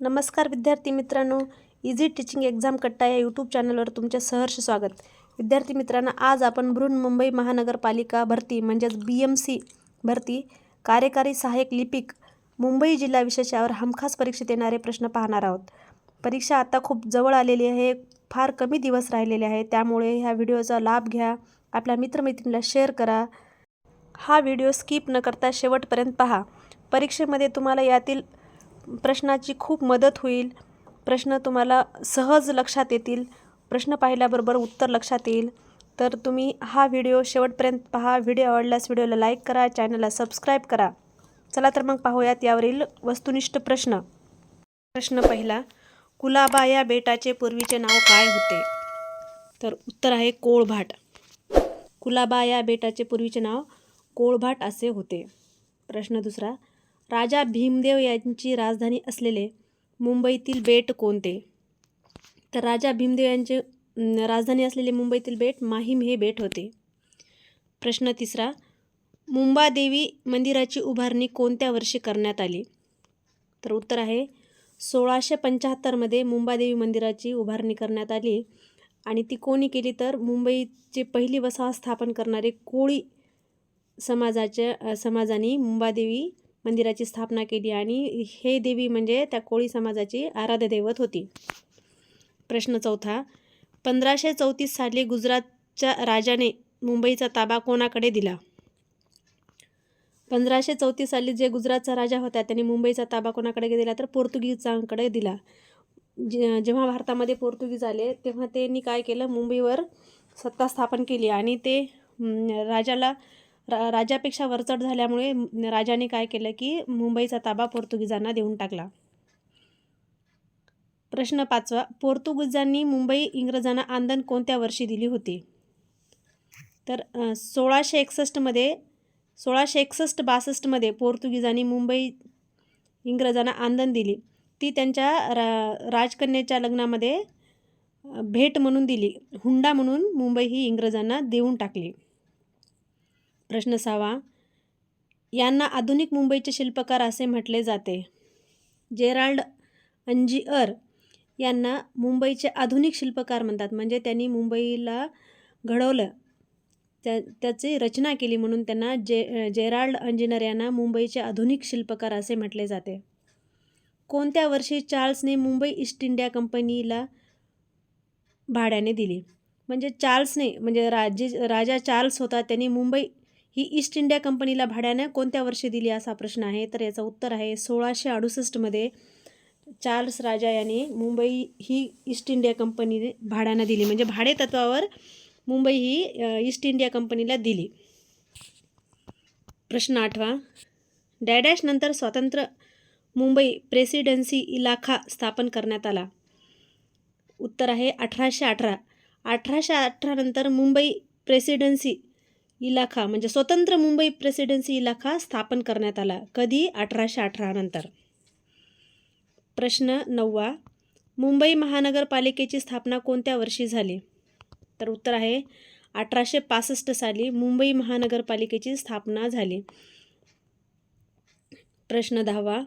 नमस्कार विद्यार्थी मित्रांनो. इझी टीचिंग एक्झाम कट्टा या यूट्यूब चॅनलवर तुमचे सहर्ष स्वागत. विद्यार्थी मित्रांनो आज आपण बृहन्मुंबई महानगरपालिका भरती म्हणजेच बी एम सी भरती कार्यकारी सहाय्यक लिपिक मुंबई जिल्हा विशेषावर हमखास परीक्षेत येणारे प्रश्न पाहणार आहोत. परीक्षा आता खूप जवळ आलेली आहे फार कमी दिवस राहिलेले आहे त्यामुळे ह्या व्हिडिओचा लाभ घ्या आपल्या मित्रमैत्रिणीला शेअर करा. हा व्हिडिओ स्किप न करता शेवटपर्यंत पहा. परीक्षेमध्ये तुम्हाला यातील प्रश्नाची खूप मदत होईल. प्रश्न तुम्हाला सहज लक्षात येतील. प्रश्न पाहिल्याबरोबर उत्तर लक्षात येईल. तर तुम्ही हा व्हिडिओ शेवटपर्यंत पहा. व्हिडिओ आवडल्यास व्हिडिओला लाईक करा. चॅनलला सबस्क्राईब करा. चला तर मग पाहूयात यावरील वस्तुनिष्ठ प्रश्न. प्रश्न पहिला कुलाबा या बेटाचे पूर्वीचे नाव काय होते? तर उत्तर आहे कोळभाट. कुलाबा या बेटाचे पूर्वीचे नाव कोळभाट असे होते. प्रश्न दुसरा राजा भीमदेव यांची राजधानी असलेले मुंबईतील बेट कोणते? तर राजा भीमदेव यांचे राजधानी असलेले मुंबईतील बेट माहीम हे बेट होते. प्रश्न तिसरा मुंबादेवी मंदिराची उभारणी कोणत्या वर्षी करण्यात आली? तर उत्तर आहे सोळाशे पंच्याहत्तरमध्ये मुंबादेवी मंदिराची उभारणी करण्यात आली आणि ती कोणी केली? तर मुंबईची पहिली वसाहत स्थापन करणारे कोळी समाजाच्या समाजाने मुंबादेवी मंदिराची स्थापना केली आणि हे देवी म्हणजे त्या कोळी समाजाची आराध्य दैवत होती. प्रश्न चौथा पंधराशे चौतीस साली गुजरातच्या राजाने मुंबईचा ताबा कोणाकडे दिला? पंधराशे चौतीस साली जे गुजरातचा राजा होता त्याने मुंबईचा ताबा कोणाकडे दिला? तर पोर्तुगीजांकडे दिला. जे जेव्हा भारतामध्ये पोर्तुगीज आले तेव्हा त्यांनी काय केलं? मुंबईवर सत्ता स्थापन केली आणि ते राजाला रा राजापेक्षा वरचढ झाल्यामुळे राजाने काय केलं की मुंबईचा ताबा पोर्तुगीजांना देऊन टाकला. प्रश्न पाचवा पोर्तुगीजांनी मुंबई इंग्रजांना आंदण कोणत्या वर्षी दिली होती? तर सोळाशे एकसष्टमध्ये सोळाशे एकसष्ट बासष्टमध्ये पोर्तुगीजांनी मुंबई इंग्रजांना आंदण दिली. ती त्यांच्या रा राजकन्याच्या लग्नामध्ये भेट म्हणून दिली. हुंडा म्हणून मुंबई ही इंग्रजांना देऊन टाकली. प्रश्न सहावा यांना आधुनिक मुंबईचे शिल्पकार असे म्हटले जाते. जेराल्ड अंजिअर यांना मुंबईचे आधुनिक शिल्पकार म्हणतात. म्हणजे त्यांनी मुंबईला घडवलं. त्या त्याची रचना केली म्हणून त्यांना जे जेराल्ड अंजिनर यांना मुंबईचे आधुनिक शिल्पकार असे म्हटले जाते. कोणत्या वर्षी चार्ल्सने मुंबई ईस्ट इंडिया कंपनीला भाड्याने दिली? म्हणजे चार्ल्सने म्हणजे राजे राजा चार्ल्स होता त्यांनी मुंबई ही ईस्ट इंडिया कंपनीला भाड्याने कोणत्या वर्षी दिली असा प्रश्न आहे? तर याचं उत्तर आहे सोळाशे अडुसष्टमध्ये चार्ल्स राजा यांनी मुंबई ही ईस्ट इंडिया कंपनीने भाड्यानं दिली. म्हणजे भाडे तत्वावर मुंबई ही ईस्ट इंडिया कंपनीला दिली. प्रश्न आठवा. डॅडॅश नंतर स्वतंत्र मुंबई प्रेसिडेन्सी इलाखा स्थापन करण्यात आला. उत्तर आहे अठराशे अठरा. अठराशे अठरानंतर मुंबई प्रेसिडेन्सी इलाखा म्हणजे स्वतंत्र मुंबई प्रेसिडेन्सी इलाखा स्थापन करण्यात आला कधी? अठराशे अठरा नंतर. प्रश्न नववा मुंबई महानगरपालिकेची स्थापना कोणत्या वर्षी झाली? तर उत्तर आहे अठराशे पासष्ट साली मुंबई महानगरपालिकेची स्थापना झाली. प्रश्न दहावा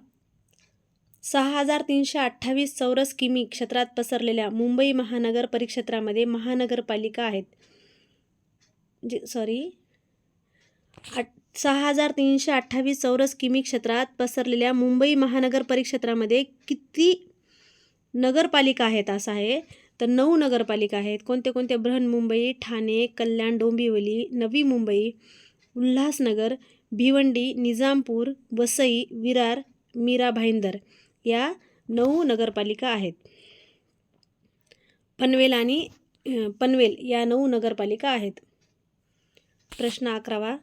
सहा हजार तीनशे अठ्ठावीस चौरस किमी क्षेत्रात पसरलेल्या मुंबई महानगर परिक्षेत्रामध्ये महानगरपालिका आहेत. जे सॉरी आठ सहा हजार तीनशे अठ्ठावीस चौरस किमी क्षेत्रात पसरलेल्या मुंबई महानगर परिक्षेत्रामध्ये किती नगरपालिका आहेत असं आहे? तर नऊ नगरपालिका आहेत. कोणते कोणते? बृहन्मुंबई ठाणे कल्याण डोंबिवली नवी मुंबई उल्हासनगर भिवंडी निजामपूर वसई विरार मीरा भाईंदर या नऊ नगरपालिका आहेत. पनवेल आणि पनवेल या नऊ नगरपालिका आहेत. प्रश्न अकरावा.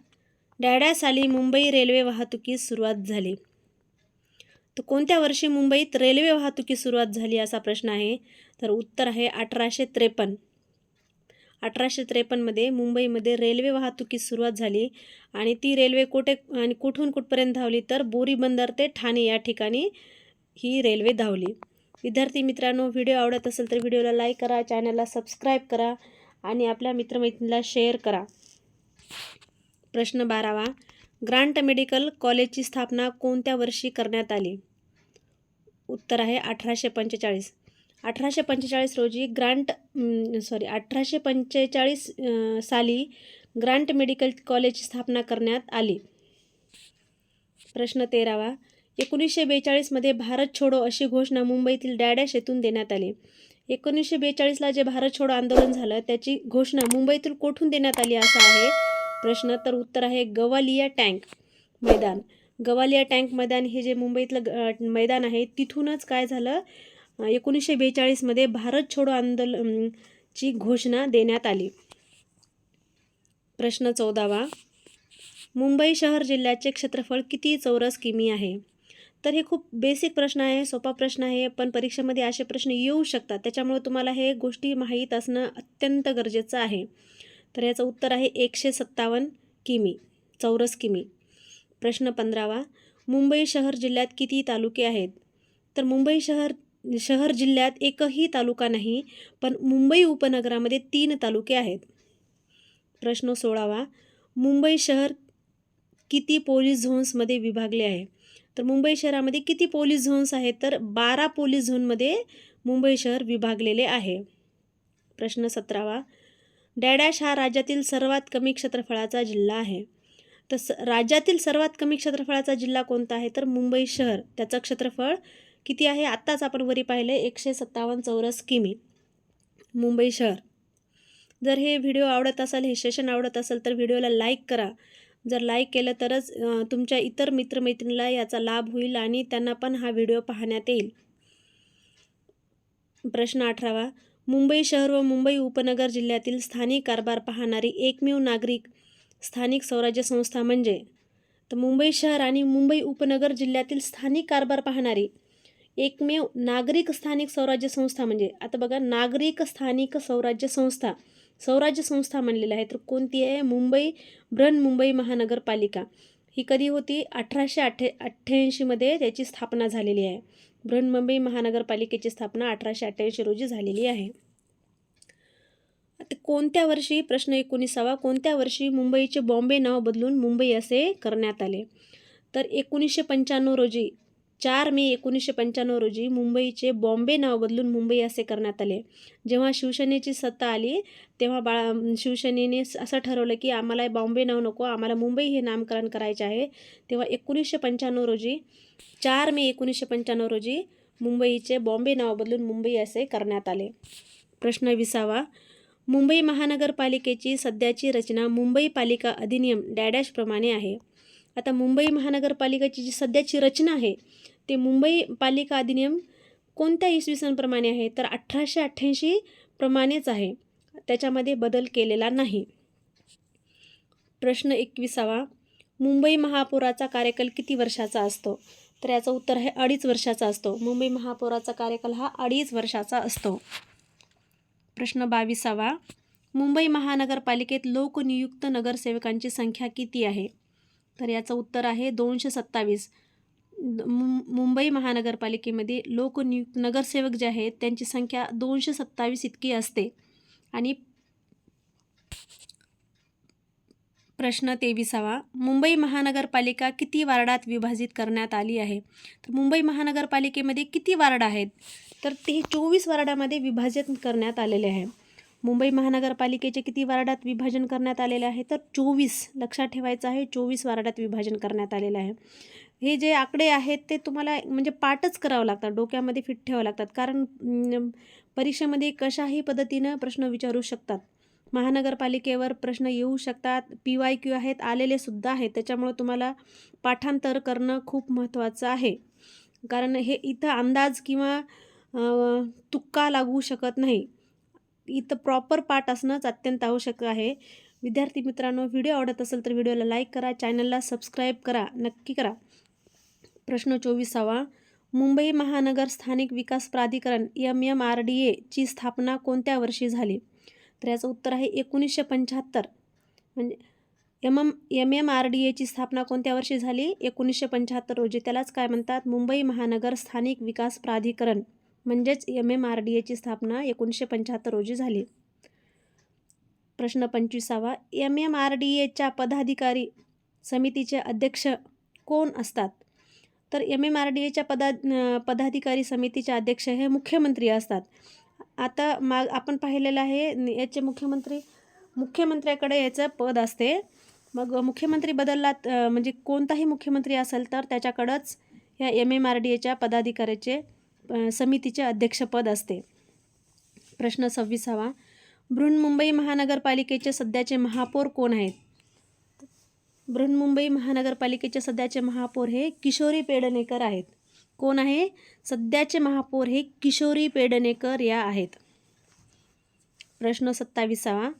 डॅड्या साली मुंबई रेल्वे वाहतुकीस सुरुवात झाली. तर कोणत्या वर्षी मुंबईत रेल्वे वाहतुकीस सुरुवात झाली असा प्रश्न आहे? तर उत्तर आहे अठराशे त्रेपन्न. अठराशे त्रेपन्नमध्ये मुंबईमध्ये रेल्वे वाहतुकीस सुरुवात झाली आणि ती रेल्वे कुठे आणि कुठून कुठपर्यंत धावली? तर बोरी बंदर ते ठाणे या ठिकाणी ही रेल्वे धावली. विद्यार्थी मित्रांनो व्हिडिओ आवडत असेल तर व्हिडिओला लाईक करा चॅनलला सबस्क्राईब करा आणि आपल्या मित्रमैत्रिणीला शेअर करा. प्रश्न बारावा. ग्रांट मेडिकल कॉलेजची स्थापना कोणत्या वर्षी करण्यात आली? उत्तर आहे अठराशे पंचेचाळीस. अठराशे पंचेचाळीस रोजी ग्रांट सॉरी अठराशे पंचेचाळीस साली ग्रांट मेडिकल कॉलेजची स्थापना करण्यात आली. प्रश्न तेरावा. एकोणीसशे बेचाळीसमध्ये भारत छोडो अशी घोषणा मुंबईतील डॅडॅश येथून देण्यात आली. एकोणीसशे बेचाळीसला जे भारत छोडो आंदोलन झालं त्याची घोषणा मुंबईतील कोठून देण्यात आली असं आहे? प्रश्न तर उत्तर आहे गवालिया टँक मैदान. गवालिया टँक मैदान हे जे मुंबईतलं ग- मैदान आहे तिथूनच काय झालं? एकोणीसशे बेचाळीसमध्ये भारत छोडो आंदोलन ची घोषणा देण्यात आली. प्रश्न चौदावा. मुंबई शहर जिल्ह्याचे क्षेत्रफळ किती चौरस किमी आहे? तर हे खूप बेसिक प्रश्न आहे सोपा प्रश्न आहे पण परीक्षेमध्ये असे प्रश्न येऊ शकतात. त्याच्यामुळे तुम्हाला हे गोष्टी माहीत असणं अत्यंत गरजेचं आहे. तर याचं उत्तर आहे एकशे सत्तावन्न किमी चौरस किमी. प्रश्न पंधरावा मुंबई शहर जिल्ह्यात किती तालुके आहेत? तर मुंबई शहर शहर जिल्ह्यात एकही तालुका नाही पण मुंबई उपनगरामध्ये तीन तालुके आहेत. प्रश्न सोळावा मुंबई शहर किती पोलीस झोन्समध्ये विभागले आहे? तर मुंबई शहरामध्ये किती पोलीस झोन्स आहेत? तर बारा पोलीस झोनमध्ये मुंबई शहर विभागलेले आहे. प्रश्न सतरावा डॅडॅश हा राज्यातील सर्वात कमी क्षेत्रफळाचा जिल्हा आहे. तस स राज्यातील सर्वात कमी क्षेत्रफळाचा जिल्हा कोणता आहे? तर मुंबई शहर. त्याचं क्षेत्रफळ किती आहे? आत्ताच आपण वरी पाहिले एकशे सत्तावन्न चौरस किमी. मुंबई शहर. जर हे व्हिडिओ आवडत असेल हे सेशन आवडत असेल तर व्हिडिओला लाईक करा. जर लाईक केलं तरच तुमच्या इतर मित्रमैत्रिणीला याचा लाभ होईल आणि त्यांना पण हा व्हिडिओ पाहण्यात येईल. प्रश्न अठरावा. मुंबई शहर व मुंबई उपनगर जिल्ह्यातील स्थानिक कारभार पाहणारी एकमेव नागरिक स्थानिक स्वराज्य संस्था म्हणजे. तर मुंबई शहर आणि मुंबई उपनगर जिल्ह्यातील स्थानिक कारभार पाहणारी एकमेव नागरिक स्थानिक स्वराज्य संस्था म्हणजे. आता बघा नागरिक स्थानिक स्वराज्य संस्था. स्वराज्य संस्था म्हणलेलं आहे. तर कोणती आहे? मुंबई बृहन्मुंबई महानगरपालिका. ही कधी होती? अठराशे अठ्ठे अठ्ठ्याऐंशीमध्ये त्याची स्थापना झालेली आहे. बृहन्मुंबई महानगरपालिकेची स्थापना अठराशे अठ्ठ्याऐंशी रोजी झालेली आहे. आता कोणत्या वर्षी? प्रश्न एकोणीसावा. कोणत्या वर्षी मुंबईचे बॉम्बे नाव बदलून मुंबई असे करण्यात आले? तर एकोणीसशे पंच्याण्णव रोजी चार मे एकोणीसशे पंच्याण्णव रोजी मुंबईचे बॉम्बे नाव बदलून मुंबई असे करण्यात आले. जेव्हा शिवसेनेची सत्ता आली तेव्हा बाळा शिवसेनेने असं ठरवलं की आम्हाला बॉम्बे नाव नको आम्हाला मुंबई हे नामकरण करायचे आहे. तेव्हा एकोणीसशे पंच्याण्णव रोजी चार मे एकोणीसशे पंच्याण्णव रोजी मुंबईचे बॉम्बे नाव बदलून मुंबई असे करण्यात आले. प्रश्न विसावा. मुंबई महानगरपालिकेची सध्याची रचना मुंबई पालिका अधिनियम डॅडॅशप्रमाणे आहे. आता मुंबई महानगरपालिकेची जी सध्याची रचना आहे ते मुंबई पालिका अधिनियम कोणत्या इसवी सनप्रमाणे आहे? तर अठराशे अठ्ठ्याऐंशी प्रमाणेच आहे. त्याच्यामध्ये बदल केलेला नाही. प्रश्न एकविसावा. मुंबई महापौराचा कार्यकाल किती वर्षाचा असतो? तर याचं उत्तर आहे अडीच वर्षाचा असतो. मुंबई महापौराचा कार्यकाल हा अडीच वर्षाचा असतो. प्रश्न बावीसावा. मुंबई महानगरपालिकेत लोकनियुक्त नगरसेवकांची संख्या किती आहे? तर याचं उत्तर आहे दोनशे सत्तावीस. मुंबई महानगरपालिकेमध्ये लोकनियुक्त नगरसेवक जे आहेत त्यांची संख्या दोनशे सत्तावीस इतकी असते. आणि प्रश्न तेविसावा मुंबई महानगरपालिका किती वार्डात विभाजित करण्यात आली आहे? तर मुंबई महानगरपालिकेमध्ये किती वार्ड आहेत? तर ते चोवीस वार्डामध्ये विभाजित करण्यात आलेले आहे. मुंबई महानगरपालिकेचे किती वार्डात विभाजन करण्यात आलेले आहे? तर चोवीस लक्षात ठेवायचं आहे चोवीस वार्डात विभाजन करण्यात आलेलं आहे. हे जे आकडे आहेत ते तुम्हाला म्हणजे पाठच करावं लागतात डोक्यामध्ये फिट ठेवावं लागतात. कारण परीक्षेमध्ये कशाही पद्धतीनं प्रश्न विचारू शकतात. महानगरपालिकेवर प्रश्न येऊ शकतात पी वाय क्यू आहेत आलेले सुद्धा आहेत. त्याच्यामुळे तुम्हाला पाठांतर करणं खूप महत्त्वाचं आहे. कारण हे इथं अंदाज किंवा तुक्का लागू शकत नाही. इथं प्रॉपर पाठ असणंच अत्यंत आवश्यक आहे. विद्यार्थी मित्रांनो व्हिडिओ आवडत असेल तर व्हिडिओला लाईक करा चॅनलला सबस्क्राईब करा नक्की करा. प्रश्न चोवीसावा. मुंबई महानगर स्थानिक विकास प्राधिकरण एम एम आर डी एची स्थापना कोणत्या वर्षी झाली? तर याचं उत्तर आहे एकोणीसशे पंच्याहत्तर. म्हणजे M M M M R D एची स्थापना कोणत्या वर्षी झाली? एकोणीसशे पंच्याहत्तर रोजी. त्यालाच काय म्हणतात? मुंबई महानगर स्थानिक विकास प्राधिकरण. म्हणजेच एम एम आर डी एची स्थापना एकोणीसशे पंच्याहत्तर रोजी झाली. प्रश्न पंचवीसावा. एम एम आर डी एच्या पदाधिकारी समितीचे अध्यक्ष कोण असतात? तर एम एम आर डी एच्या पदा पदाधिकारी समितीचे अध्यक्ष हे मुख्यमंत्री असतात. आता मा आपण पाहिलेलं आहे याचे मुख्यमंत्री मुख्यमंत्र्याकडे याचं पद असते. मग मुख्यमंत्री बदलला म्हणजे कोणताही मुख्यमंत्री असेल तर त्याच्याकडंच ह्या एम एम आर डी एच्या पदाधिकाऱ्याचे समितीचे अध्यक्षपद असते. प्रश्न सव्वीसावा. बृहन्मुंबई महानगरपालिकेचे सध्याचे महापौर कोण आहेत? बृहन्मुंबई महानगरपालिकेचे सध्याचे महापौर हे किशोरी पेडणेकर आहेत. कोण आहे? सध्याचे महापौर हे किशोरी पेडणेकर या आहेत. प्रश्न सत्ताविसावा.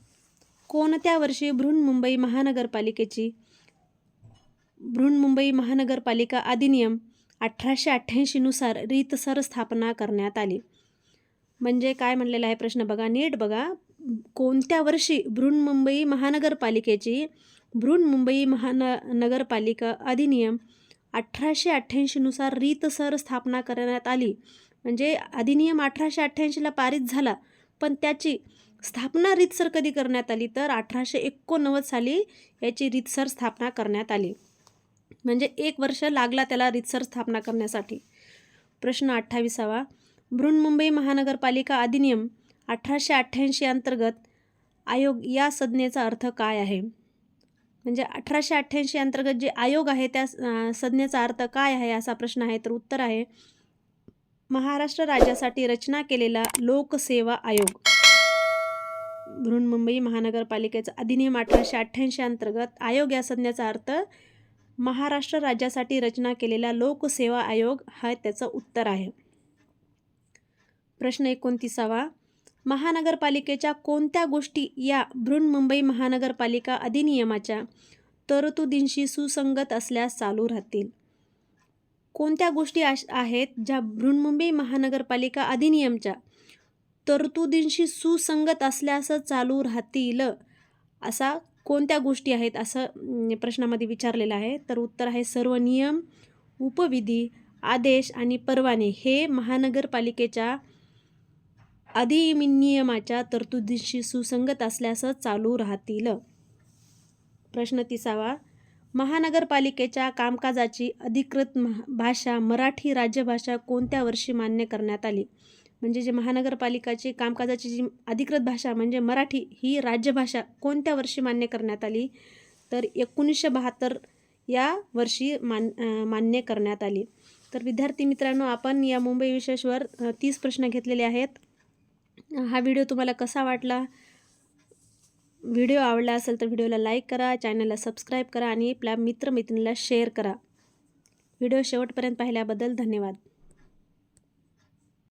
कोणत्या वर्षी बृहन्मुंबई महानगरपालिकेची? बृहन्मुंबई महानगरपालिका अधिनियम अठराशे अठ्ठ्याऐंशीनुसार रीतसर स्थापना करण्यात आली. म्हणजे काय म्हणलेला आहे प्रश्न? बघा नीट बघा. कोणत्या वर्षी बृहन्मुंबई महानगरपालिकेची बृहन्मुंबई महान नगरपालिका अधिनियम अठराशे अठ्ठ्याऐंशीनुसार रीतसर स्थापना करण्यात आली. म्हणजे अधिनियम अठराशे अठ्ठ्याऐंशीला पारित झाला पण त्याची स्थापना रीतसर कधी करण्यात आली तर अठराशे एकोणनव्वद साली याची रीतसर स्थापना करण्यात आली. म्हणजे एक वर्ष लागला त्याला रीतसर स्थापना करण्यासाठी. प्रश्न अठ्ठावीसावा. बृहन्मुंबई महानगरपालिका अधिनियम अठराशे अठ्ठ्याऐंशी अंतर्गत आयोग या संज्ञेचा अर्थ काय आहे? म्हणजे अठराशे अठ्ठ्याऐंशी अंतर्गत जे आयोग आहे त्या संज्ञेचा अर्थ काय आहे असा प्रश्न आहे तर उत्तर आहे. महाराष्ट्र राज्यासाठी रचना केलेला लोकसेवा आयोग. बृहन्मुंबई महानगरपालिकेचा अधिनियम अठराशे अठ्ठ्याऐंशी अंतर्गत आयोग या संज्ञेचा अर्थ महाराष्ट्र राज्यासाठी रचना केलेला लोकसेवा आयोग हा त्याचं उत्तर आहे. प्रश्न एकोणतीसावा. महानगरपालिकेच्या कोणत्या गोष्टी या बृहन्मुंबई महानगरपालिका अधिनियमाच्या तरतुदींशी सुसंगत असल्यास चालू राहतील? कोणत्या गोष्टी अश आहेत ज्या बृहन्मुंबई महानगरपालिका अधिनियमच्या तरतुदींशी सुसंगत असल्यास चालू राहतील असा कोणत्या गोष्टी आहेत असं प्रश्नामध्ये विचारलेलं आहे. तर उत्तर आहे सर्व नियम उपविधी आदेश आणि परवाने हे महानगरपालिकेच्या अधिनियमाच्या तरतुदींशी सुसंगत असल्यास चालू राहतील. प्रश्न तिसावा. महानगरपालिकेच्या कामकाजाची अधिकृत महा भाषा मराठी राज्यभाषा कोणत्या वर्षी मान्य करण्यात आली? म्हणजे जे महानगरपालिकाची कामकाजाची जी अधिकृत भाषा म्हणजे मराठी ही राज्यभाषा कोणत्या वर्षी मान्य करण्यात आली? तर एकोणीसशे बहात्तर या वर्षी मान मान्य करण्यात आली. तर विद्यार्थी मित्रांनो आपण या मुंबई विशेषवर तीस प्रश्न घेतलेले आहेत. हा व्हिडिओ तुम्हाला कसा वाटला? व्हिडिओ आवडला असेल तर व्हिडिओला लाईक करा चॅनलला सबस्क्राईब करा आणि आपल्या मित्रमैत्रिणीला शेअर करा. व्हिडिओ शेवटपर्यंत पाहिल्याबद्दल धन्यवाद.